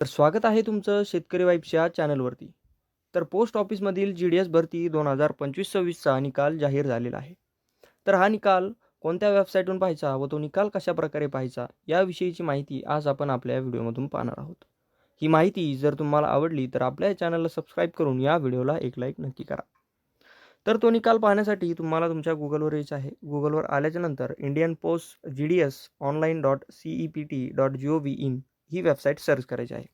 तर स्वागत आहे तुमचं शेतकरी वाईफच्या चॅनलवरती. तर पोस्ट ऑफिसमधील जी डी एस भरती दोन हजार पंचवीस सव्वीसचा निकाल जाहीर झालेला आहे. तर हा निकाल कोणत्या वेबसाईटवरून पाहायचा व तो निकाल कशा प्रकारे पाहायचा याविषयीची माहिती आज आपण आपल्या व्हिडिओमधून पाहणार आहोत. ही माहिती जर तुम्हाला आवडली तर आपल्या चॅनलला सबस्क्राईब करून या व्हिडिओला एक लाईक नक्की करा. तर तो निकाल पाहण्यासाठी तुम्हाला तुमच्या गुगलवर यायचं आहे. गुगलवर आल्याच्यानंतर Indian post G D S online dot C E P T dot G O V in he website search करायची आहे.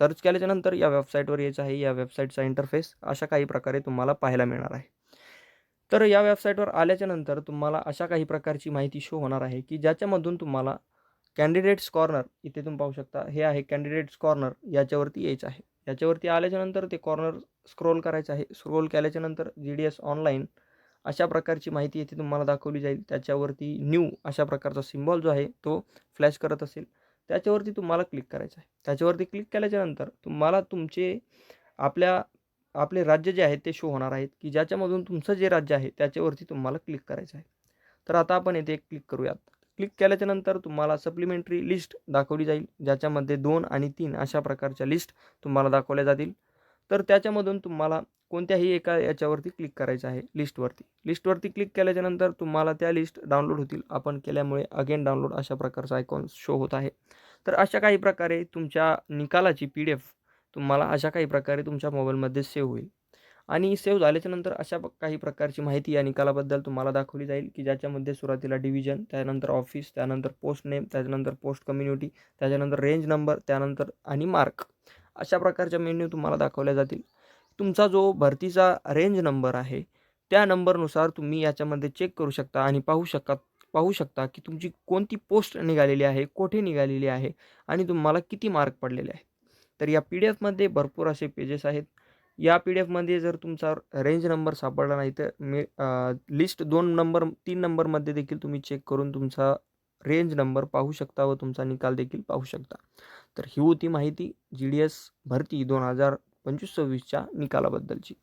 सर्च केल्याच्यानंतर या वेबसाईटवर यायचं आहे. या वेबसाईटचा इंटरफेस अशा काही प्रकारे तुम्हाला पाहायला मिळणार आहे. तर या वेबसाईटवर आल्याच्यानंतर तुम्हाला अशा काही प्रकारची माहिती शो होणार आहे की ज्याच्यामधून तुम्हाला कॅन्डिडेट्स कॉर्नर इथे तुम्ही पाहू शकता. हे आहे कॅन्डिडेट्स कॉर्नर याच्यावरती यायचं आहे. याच्यावरती आल्याच्यानंतर ते कॉर्नर स्क्रोल करायचं आहे. स्क्रोल केल्याच्यानंतर जी डी एस ऑनलाईन अशा प्रकारची माहिती इथे तुम्हाला दाखवली जाईल. त्याच्यावरती न्यू अशा प्रकारचा सिम्बॉल जो आहे तो फ्लॅश करत असेल. त्याच्यावरती तुम्हाला क्लिक करायचं आहे. त्याच्यावरती क्लिक केल्याच्यानंतर तुम्हाला तुमचे आपल्या आपले राज्य जे आहेत ते शो होणार आहेत की ज्याच्यामधून तुमचं जे राज्य आहे त्याच्यावरती तुम्हाला क्लिक करायचं आहे. तर आता आपण येथे क्लिक करूयात. क्लिक केल्याच्यानंतर तुम्हाला सप्लिमेंटरी लिस्ट दाखवली जाईल ज्याच्यामध्ये दोन आणि तीन अशा प्रकारच्या लिस्ट तुम्हाला दाखवल्या जातील. तर त्याच्यामधून तुम्हाला कोणत्याही एका याच्यावरती क्लिक करायचं आहे लिस्टवरती लिस्टवरती क्लिक केल्याच्यानंतर तुम्हाला त्या लिस्ट डाउनलोड होतील. आपण केल्यामुळे अगेन डाउनलोड अशा प्रकारचा आयकॉन शो होत आहे. तर अशा काही प्रकारे तुमच्या निकालाची पी डी एफ तुम्हाला अशा काही प्रकारे तुमच्या मोबाईलमध्ये सेव्ह होईल. आणि सेव्ह झाल्याच्यानंतर अशा काही प्रकारची माहिती या निकालाबद्दल तुम्हाला दाखवली जाईल की ज्याच्यामध्ये सुरुवातीला डिव्हिजन त्यानंतर ऑफिस त्यानंतर पोस्ट नेम त्याच्यानंतर पोस्ट कम्युनिटी त्याच्यानंतर रेंज नंबर त्यानंतर आणि मार्क अशा प्रकारच्या मेन्यू तुम्हाला दाखवल्या जातील. तुमचा जो भरतीचा रेंज नंबर आहे त्या नंबरनुसार तुम्ही याच्यामध्ये चेक करू शकता आणि पाहू शकता पाहू शकता की तुमची कोणती पोस्ट निघालेली आहे कोठे निघालेली आहे आणि तुम्हाला किती मार्क पडलेले आहेत. तर या पी डी एफमध्ये भरपूर असे पेजेस आहेत. या पी डी एफमध्ये जर तुमचा रेंज नंबर सापडला नाही तर मी लिस्ट दोन नंबर तीन नंबरमध्ये देखील तुम्ही चेक करून तुमचा रेंज नंबर पाहू शकता व तुमचा निकाल देखील पाहू शकता. तर ही होती माहिती जी डी एस भरती दोन हजार पंचवीस सव्वीसच्या निकालाबद्दलची.